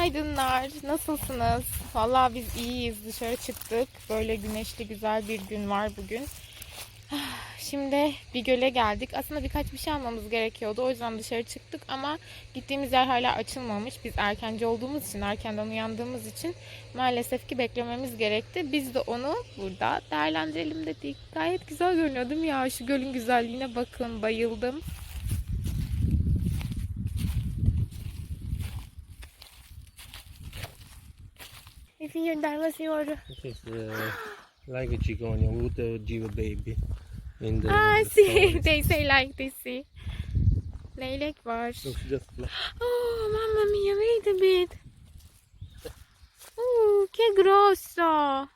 Günaydınlar. Nasılsınız? Vallahi biz iyiyiz. Dışarı çıktık. Böyle güneşli güzel bir gün var bugün. Şimdi bir göle geldik. Aslında birkaç bir şey almamız gerekiyordu. O yüzden dışarı çıktık ama gittiğimiz yer hala açılmamış. Biz erkenci olduğumuz için, erkenden uyandığımız için maalesef ki beklememiz gerekti. Biz de onu burada değerlendirelim dedik. Gayet güzel görünüyor değil mi ya? Şu gölün güzelliğine bakın. Bayıldım. Efendim dermasiyor. This is uh, like a chigonia with a jiva baby in the Ah, see, they say like this, see. Leylek var. Looks just like Oh, mamma mia, wait a bit. Oh, che grosso.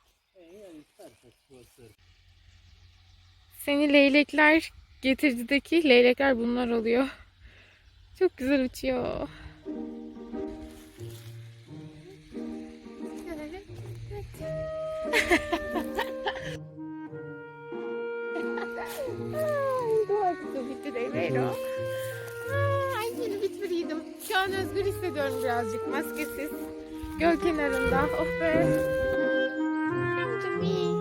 Seni leylekler getircideki leylekler bunlar oluyor. Çok güzel uçuyor. Doğru bitti de vero. Ay yeni bitiriydim. Şu an özgür hissediyorum birazcık maskesiz. Göl kenarında. Oh be. Come to me.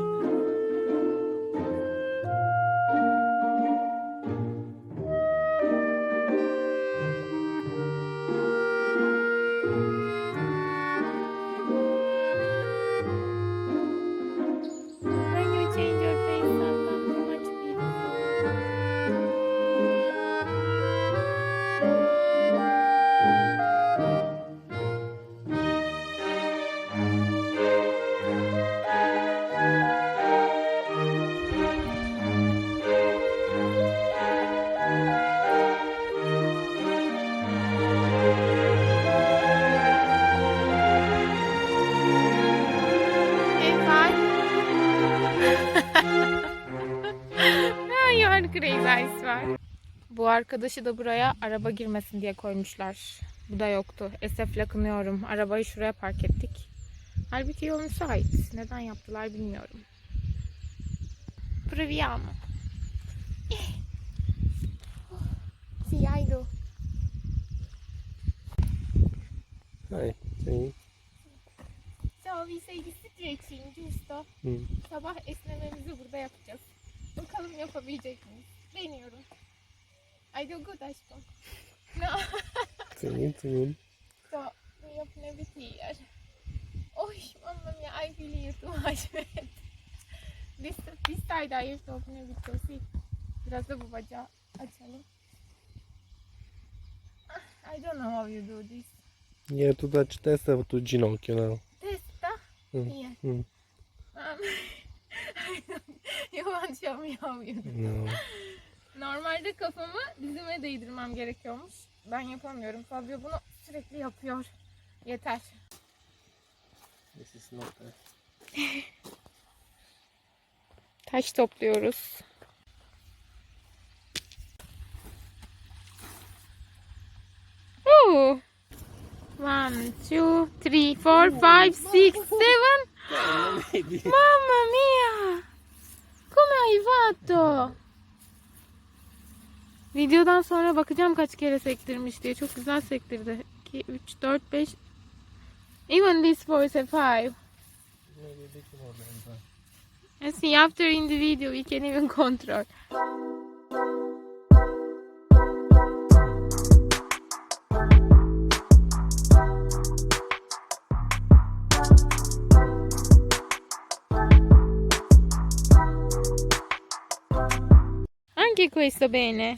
Eyes var. Bu arkadaşı da buraya araba girmesin diye koymuşlar. Bu da yoktu. Esef'le kınıyorum. Arabayı şuraya park ettik. Halbuki yol müsait. Neden yaptılar bilmiyorum. Sì, Aido. Hi. See? So we say the stretching, giusto? Sabah esnememizi burada yapacağız. Bakalım yapabilecek miyiz? Deniyorum. I do good aşkım. No. See, see. so, we open bit here. Oy, mamma mia, I feel you too much. this, this side I have to open so see. Biraz da bu bacağı açalım. Ah, I don't know how you do this. Have to touch testa to ginocchio now. Testa. Hmm. Here. Hmm. Um, I don't, you won't show me how you do. No. Normalde kafamı dizime değdirmem gerekiyormuş. Ben yapamıyorum. Fabio bunu sürekli yapıyor. Yeter. This is not a... Taş topluyoruz. Ooh. One, two, three, four, five, six, seven. Mamma mia! Come hai fatto? Videodan sonra bakacağım kaç kere sektirmiş diye. Çok güzel sektirdi. 2, 3, 4, 5. Even this voice a 5. Maybe a bit more than that. And see after in the video we can even control. Anche questo bene.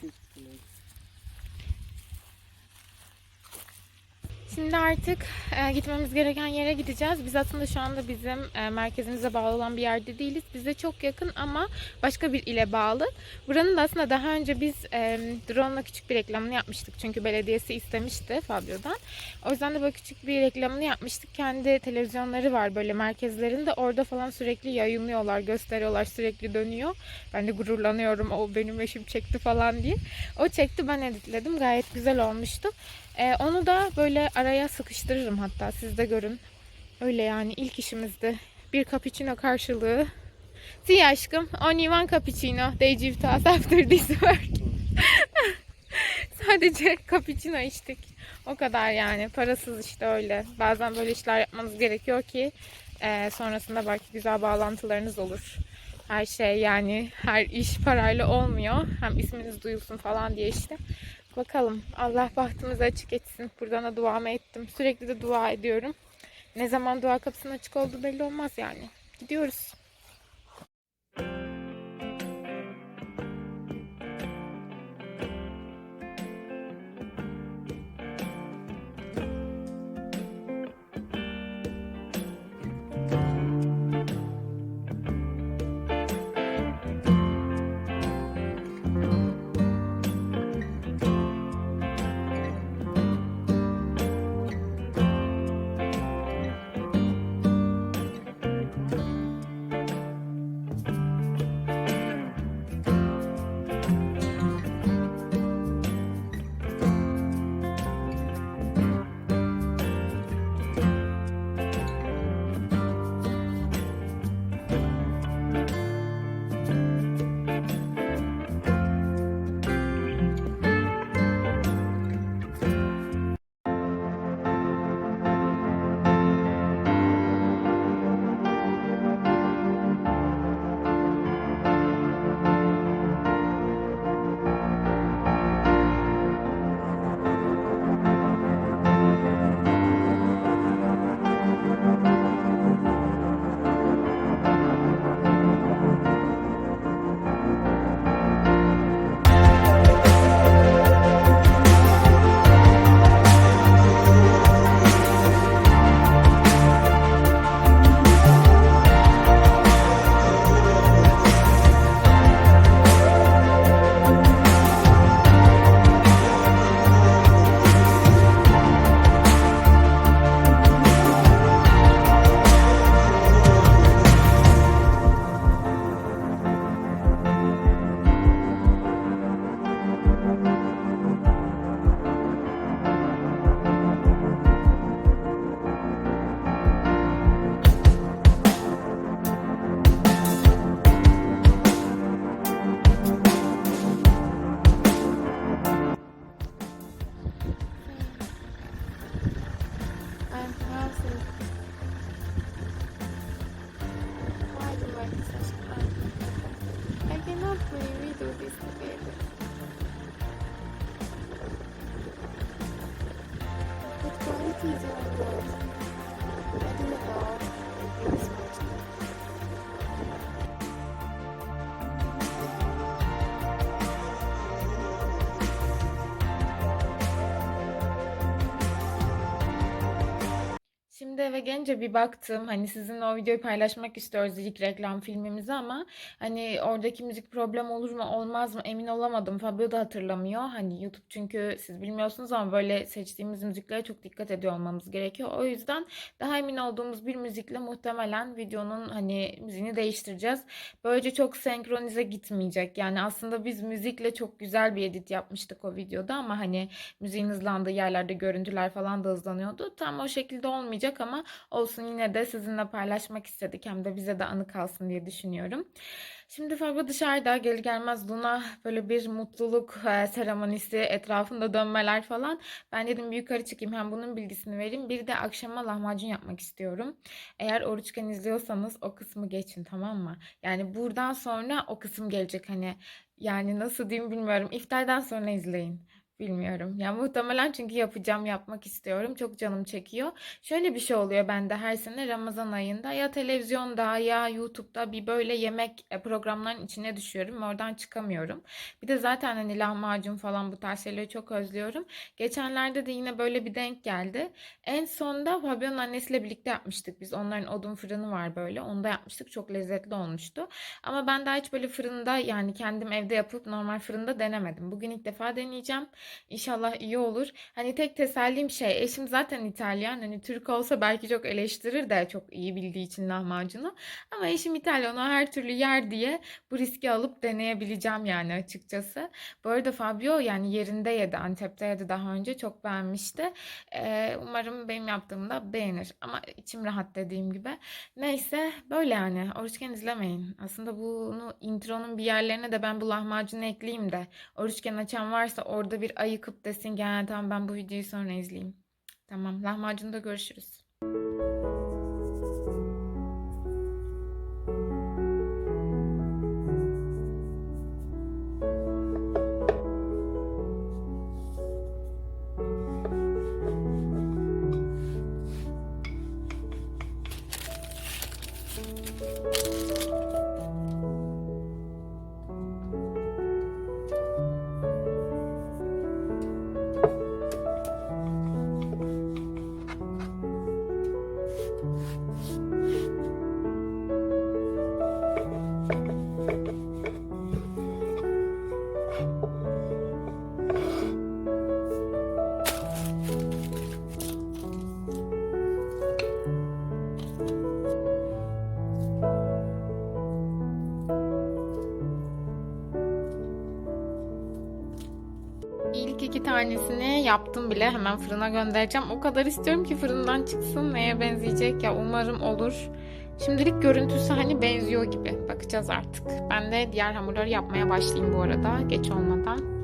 Şimdi artık e, gitmemiz gereken yere gideceğiz. Biz aslında şu anda bizim e, merkezimize bağlı olan bir yerde değiliz. Bize çok yakın ama başka bir ile bağlı. Buranın da aslında daha önce biz e, drone'la küçük bir reklamını yapmıştık. Çünkü belediyesi istemişti Fabio'dan. O yüzden de böyle küçük bir reklamını yapmıştık. Kendi televizyonları var böyle merkezlerinde. Orada falan sürekli yayınlıyorlar, gösteriyorlar, sürekli dönüyor. Ben de gururlanıyorum. O benim eşim çekti falan diye. O çekti ben editledim. Gayet güzel olmuştu. Ee, onu da böyle araya sıkıştırırım hatta siz de görün. Öyle yani ilk işimizde bir cappuccino karşılığı. Si aşkım, only one cappuccino. They give to us after this work. Sadece cappuccino içtik. O kadar yani. Parasız işte öyle. Bazen böyle işler yapmanız gerekiyor ki e, sonrasında belki güzel bağlantılarınız olur. Her şey yani her iş parayla olmuyor. Hem isminiz duyulsun falan diye işte. Bakalım Allah bahtımızı açık etsin. Buradan da duamı ettim. Sürekli de dua ediyorum. Ne zaman dua kapısının açık olduğu belli olmaz yani. Gidiyoruz. Şimdi gelince bir baktım. Hani sizinle o videoyu paylaşmak istiyoruz ilk reklam filmimizi ama hani oradaki müzik problem olur mu olmaz mı emin olamadım. Fabio da hatırlamıyor. Hani YouTube çünkü siz bilmiyorsunuz ama böyle seçtiğimiz müziklere çok dikkat ediyor olmamız gerekiyor. O yüzden daha emin olduğumuz bir müzikle muhtemelen videonun hani müziğini değiştireceğiz. Böylece çok senkronize gitmeyecek. Yani aslında biz müzikle çok güzel bir edit yapmıştık o videoda ama hani müziğin hızlandığı yerlerde görüntüler falan da hızlanıyordu. Tam o şekilde olmayacak ama olsun yine de sizinle paylaşmak istedik. Hem de bize de anı kalsın diye düşünüyorum. Şimdi Fabio dışarıda gelir gelmez Luna böyle bir mutluluk e, seremonisi etrafında dönmeler falan. Ben dedim bir yukarı çıkayım hem bunun bilgisini vereyim. Bir de akşama lahmacun yapmak istiyorum. Eğer oruçken izliyorsanız o kısmı geçin tamam mı? Yani buradan sonra o kısım gelecek hani yani nasıl diyeyim bilmiyorum. İftardan sonra izleyin. Bilmiyorum. Ya muhtemelen çünkü yapacağım, yapmak istiyorum. Çok canım çekiyor. Şöyle bir şey oluyor bende her sene Ramazan ayında ya televizyonda ya YouTube'da bir böyle yemek e, programlarının içine düşüyorum. Oradan çıkamıyorum. Bir de zaten hani lahmacun falan bu tarz şeyleri çok özlüyorum. Geçenlerde de yine böyle bir denk geldi. En sonda Fabio'nun annesiyle birlikte yapmıştık biz. Onların odun fırını var böyle. Onda yapmıştık. Çok lezzetli olmuştu. Ama ben daha hiç böyle fırında yani kendim evde yapıp normal fırında denemedim. Bugün ilk defa deneyeceğim. İnşallah iyi olur. Hani tek tesellim şey eşim zaten İtalyan. Hani Türk olsa belki çok eleştirir de çok iyi bildiği için lahmacunu. Ama eşim İtalyan o her türlü yer diye bu riski alıp deneyebileceğim yani açıkçası. Bu arada Fabio yani yerinde yedi. Antep'te yedi daha önce. Çok beğenmişti. Ee, umarım benim yaptığımda beğenir. Ama içim rahat dediğim gibi. Neyse böyle yani. Oruçken izlemeyin. Aslında bunu intronun bir yerlerine de ben bu lahmacunu ekleyeyim de. Oruçken açan varsa orada bir ayıkıp desin gel tamam ben bu videoyu sonra izleyeyim. Tamam lahmacunda görüşürüz. İlk yaptım bile hemen fırına göndereceğim. O kadar istiyorum ki fırından çıksın neye benzeyecek ya umarım olur. Şimdilik görüntüsü hani benziyor gibi. Bakacağız artık. Ben de diğer hamurları yapmaya başlayayım bu arada geç olmadan.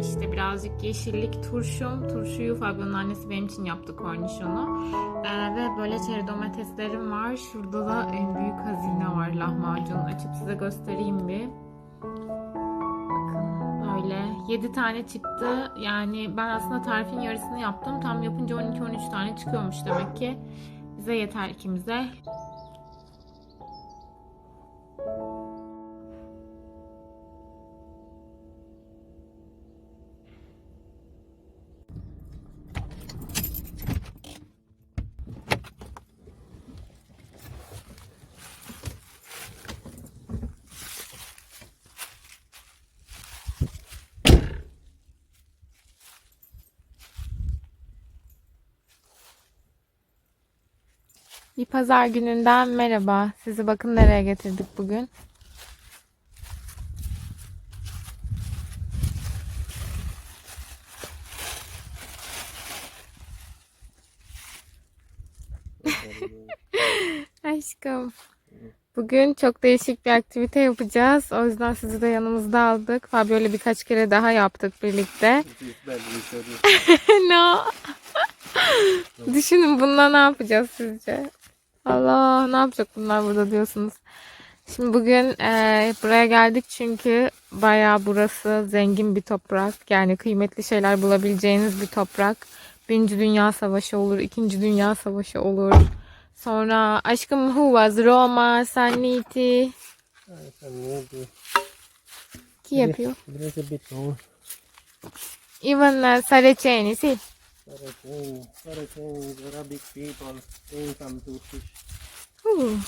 İşte birazcık yeşillik turşum. Turşuyu Fabio'nun annesi benim için yaptı kornişonu. Ee, ve böyle çeri domateslerim var. Şurada da en büyük hazine var lahmacun. Açıp size göstereyim bir. Bakın öyle. 7 tane çıktı. Yani ben aslında tarifin yarısını yaptım. Tam yapınca 12-13 tane çıkıyormuş demek ki. Bize yeter ikimize. Bir pazar gününden merhaba. Sizi bakın nereye getirdik bugün. Aşkım. Bugün çok değişik bir aktivite yapacağız. O yüzden sizi de yanımızda aldık. Fabio ile birkaç kere daha yaptık birlikte. No. Düşünün bununla ne yapacağız sizce? Allah ne yapacak bunlar burada diyorsunuz. Şimdi bugün eee, buraya geldik çünkü bayağı burası zengin bir toprak. Yani kıymetli şeyler bulabileceğiniz bir toprak. Birinci Dünya Savaşı olur, İkinci Dünya Savaşı olur. Sonra aşkım who was Roma, Sanniti. I can maybe Ki yapıyor? Bit more. Even uh, Saraceni, si. Saraceni. Saraceni is Arabic people. They come to fish. Huu.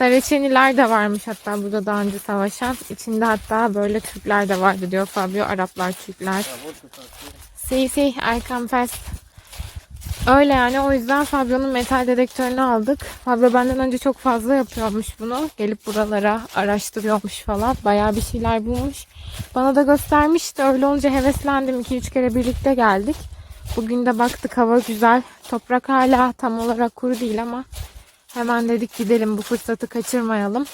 De varmış hatta burada daha önce savaşan. İçinde hatta böyle Türkler de vardı diyor Fabio. Araplar, Türkler. I want to talk to Si si I confess. Öyle yani o yüzden Fabio'nun metal dedektörünü aldık. Fabio benden önce çok fazla yapıyormuş bunu. Gelip buralara araştırıyormuş falan. Bayağı bir şeyler bulmuş. Bana da göstermişti. Öyle olunca heveslendim. 2-3 kere birlikte geldik. Bugün de baktık hava güzel. Toprak hala tam olarak kuru değil ama hemen dedik gidelim bu fırsatı kaçırmayalım.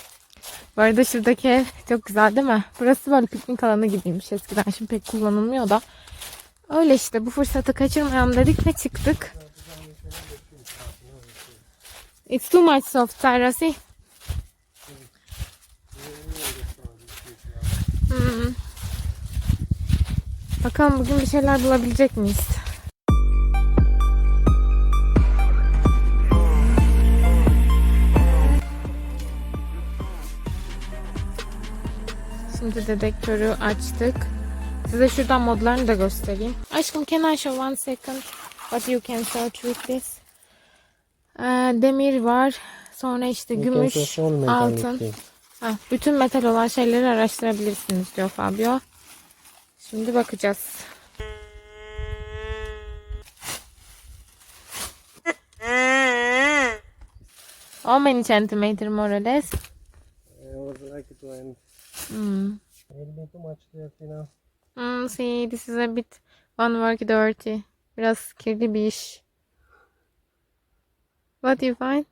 Bu arada şuradaki ev çok güzel değil mi? Burası böyle piknik alanı gibiymiş eskiden. Şimdi pek kullanılmıyor da. Öyle işte bu fırsatı kaçırmayalım dedik ve çıktık. It's too much soft Sarasi. Hmm. Bakalım bugün bir şeyler bulabilecek miyiz? Şimdi dedektörü açtık. Size şuradan modlarını da göstereyim. Aşkım can I show one second what you can search with this? Ee, demir var. Sonra işte You gümüş, altın. Ha, bütün metal olan şeyleri araştırabilirsiniz diyor Fabio. Şimdi bakacağız. How many centimeter more or less? I like to end. Too much dirty now. Hmm, see, this is a bit one work dirty. Biraz kirli bir iş. What do you find?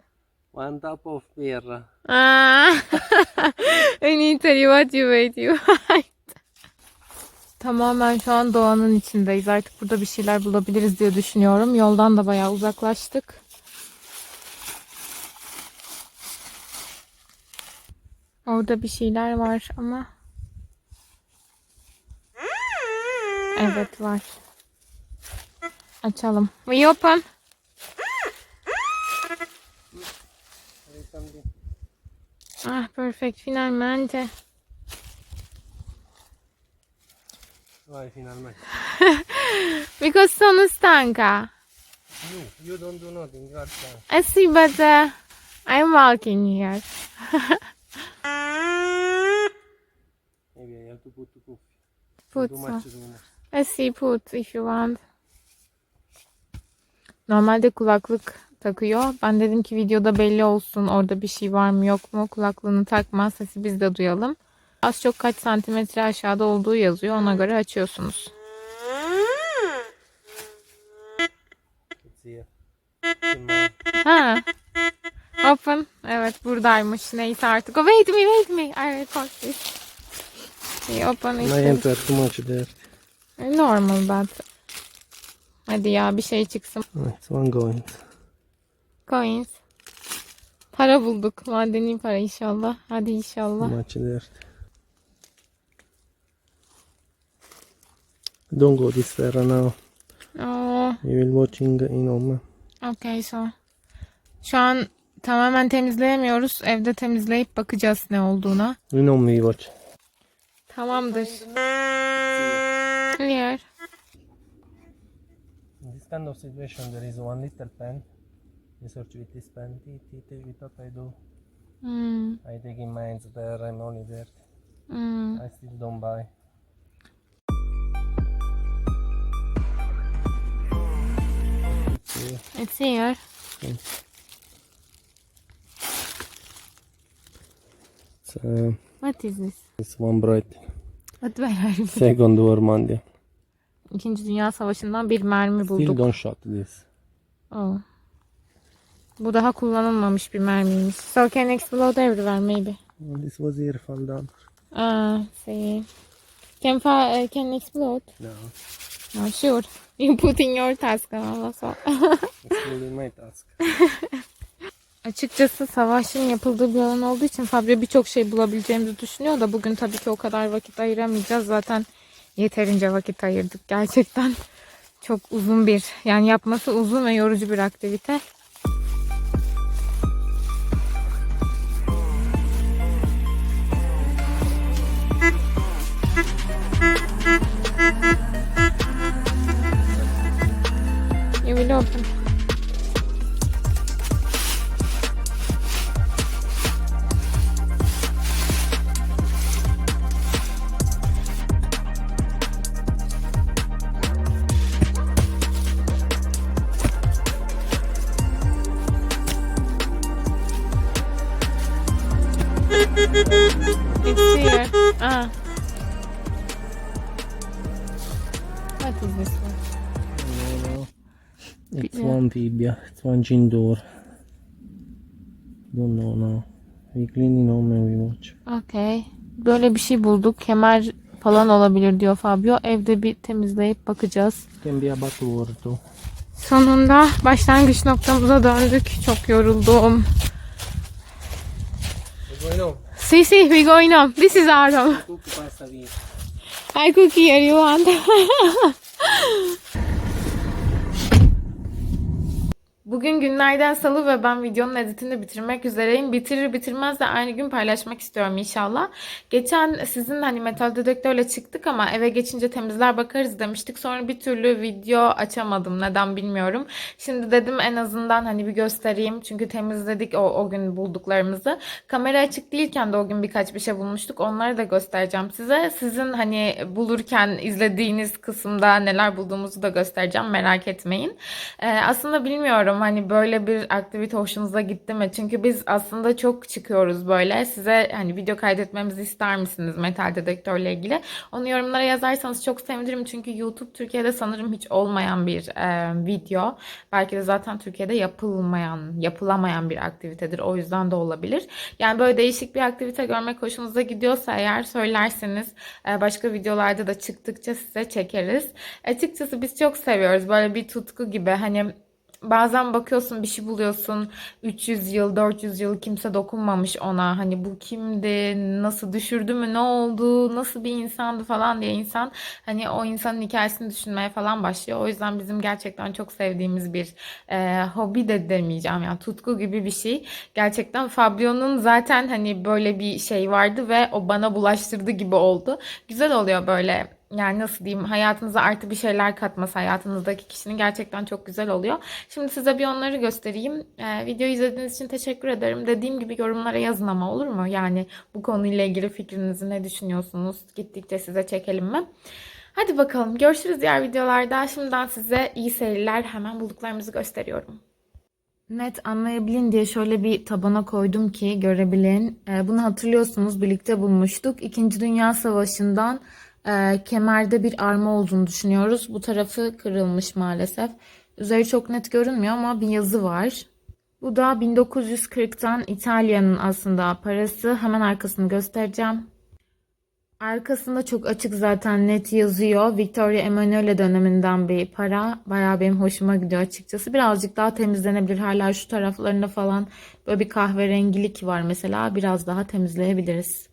One top of beer. Ah, I need to tell you what you wait you find. Tamamen şu an doğanın içindeyiz. Artık burada bir şeyler bulabiliriz diye düşünüyorum. Yoldan da bayağı uzaklaştık. Orada bir şeyler var ama Evet var. Açalım. We open. Ah, perfect. Finalmente. Vai finalmente. Because sono stanca. You, you don't do nothing. You are done. I see, but uh, I'm walking here. Maybe I have to put the coffee. Put Too see, put if you want. Normalde kulaklık takıyor. Ben dedim ki videoda belli olsun orada bir şey var mı yok mu. Kulaklığını takma sesi biz de duyalım. Az çok kaç santimetre aşağıda olduğu yazıyor. Ona göre açıyorsunuz. Ha. Open. Evet buradaymış. Neyse artık. Oh, wait me, wait me. I record this. Okay, open it. Are too much dirty. Normal but. Hadi ya bir şey çıksın. It's one going. Coins. Para bulduk. Madeni para inşallah. Hadi inşallah. much dirty. Don't go this far now. Oo, You will watching in home. okay so. Şu an tamamen temizleyemiyoruz. Evde temizleyip bakacağız ne olduğuna. You know me watch. Tamamdır. Clear. In this kind of situation there is one little pen. You search with this pen. What I do. Hmm, I take in my hands there, I'm only there. hmm. I still don't buy. It's here. It's, uh, What is this? it's one bright. Where are you? Second war. İkinci Dünya Savaşı'ndan bir mermi Still bulduk. don't shot this. Oh. Bu daha kullanılmamış bir mermiymiş. So can explode everywhere maybe. Oh, this was here fall down. Ah, see. Can fa- uh, can explode? No. No, sure. You put in your task also. It's really my task. Açıkçası savaşın yapıldığı bir alan olduğu için Fabio birçok şey bulabileceğimizi düşünüyor da bugün tabii ki o kadar vakit ayıramayacağız. Zaten yeterince vakit ayırdık gerçekten. Çok uzun bir yani yapması uzun ve yorucu bir aktivite. Chin door. Don't know now. We clean in home and we watch. Okay. Böyle bir şey bulduk. Kemer falan olabilir diyor Fabio. Evde bir temizleyip bakacağız. Can be a two. Sonunda başlangıç noktamıza döndük. Çok yoruldum. See, see, we going home. This is our home. I cook here, you want? Bugün günlerden salı ve ben videonun editini bitirmek üzereyim. Bitirir bitirmez de aynı gün paylaşmak istiyorum inşallah. Geçen sizin hani metal dedektörle çıktık ama eve geçince temizler bakarız demiştik. Sonra bir türlü video açamadım. Neden bilmiyorum. Şimdi dedim en azından hani bir göstereyim. Çünkü temizledik o, o gün bulduklarımızı. Kamera açık değilken de o gün birkaç bir şey bulmuştuk. Onları da göstereceğim size. Sizin hani bulurken izlediğiniz kısımda neler bulduğumuzu da göstereceğim. Merak etmeyin. Ee, aslında bilmiyorum hani böyle bir aktivite hoşunuza gitti mi? Çünkü biz aslında çok çıkıyoruz böyle. Size hani video kaydetmemizi ister misiniz metal dedektörle ilgili? Onu yorumlara yazarsanız çok sevinirim. Çünkü YouTube Türkiye'de sanırım hiç olmayan bir e, video. Belki de zaten Türkiye'de yapılmayan, yapılamayan bir aktivitedir. O yüzden de olabilir. Yani böyle değişik bir aktivite görmek hoşunuza gidiyorsa eğer söylerseniz e, başka videolarda da çıktıkça size çekeriz. Açıkçası biz çok seviyoruz. Böyle bir tutku gibi hani Bazen bakıyorsun bir şey buluyorsun 300 yıl 400 yıl kimse dokunmamış ona hani bu kimdi nasıl düşürdü mü ne oldu nasıl bir insandı falan diye insan hani o insanın hikayesini düşünmeye falan başlıyor. O yüzden bizim gerçekten çok sevdiğimiz bir e, hobi de demeyeceğim yani tutku gibi bir şey. Gerçekten Fabio'nun zaten hani böyle bir şey vardı ve o bana bulaştırdı gibi oldu. Güzel oluyor böyle yani nasıl diyeyim hayatınıza artı bir şeyler katması hayatınızdaki kişinin gerçekten çok güzel oluyor. Şimdi size bir onları göstereyim. Ee, videoyu izlediğiniz için teşekkür ederim. Dediğim gibi yorumlara yazın ama olur mu? Yani bu konuyla ilgili fikrinizi ne düşünüyorsunuz? Gittikçe size çekelim mi? Hadi bakalım görüşürüz diğer videolarda. Şimdiden size iyi seyirler. Hemen bulduklarımızı gösteriyorum. Net anlayabilin diye şöyle bir tabana koydum ki görebilin. Ee, bunu hatırlıyorsunuz birlikte bulmuştuk. İkinci Dünya Savaşı'ndan e, kemerde bir arma olduğunu düşünüyoruz. Bu tarafı kırılmış maalesef. Üzeri çok net görünmüyor ama bir yazı var. Bu da 1940'tan İtalya'nın aslında parası. Hemen arkasını göstereceğim. Arkasında çok açık zaten net yazıyor. Victoria Emanuele döneminden bir para. Bayağı benim hoşuma gidiyor açıkçası. Birazcık daha temizlenebilir. Hala şu taraflarında falan böyle bir kahverengilik var mesela. Biraz daha temizleyebiliriz.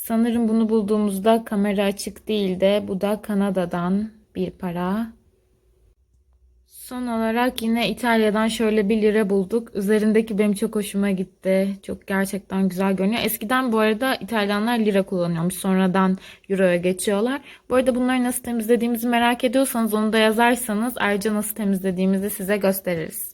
Sanırım bunu bulduğumuzda kamera açık değildi. Bu da Kanada'dan bir para. Son olarak yine İtalya'dan şöyle bir lira bulduk. Üzerindeki benim çok hoşuma gitti. Çok gerçekten güzel görünüyor. Eskiden bu arada İtalyanlar lira kullanıyormuş. Sonradan euroya geçiyorlar. Bu arada bunları nasıl temizlediğimizi merak ediyorsanız onu da yazarsanız ayrıca nasıl temizlediğimizi size gösteririz.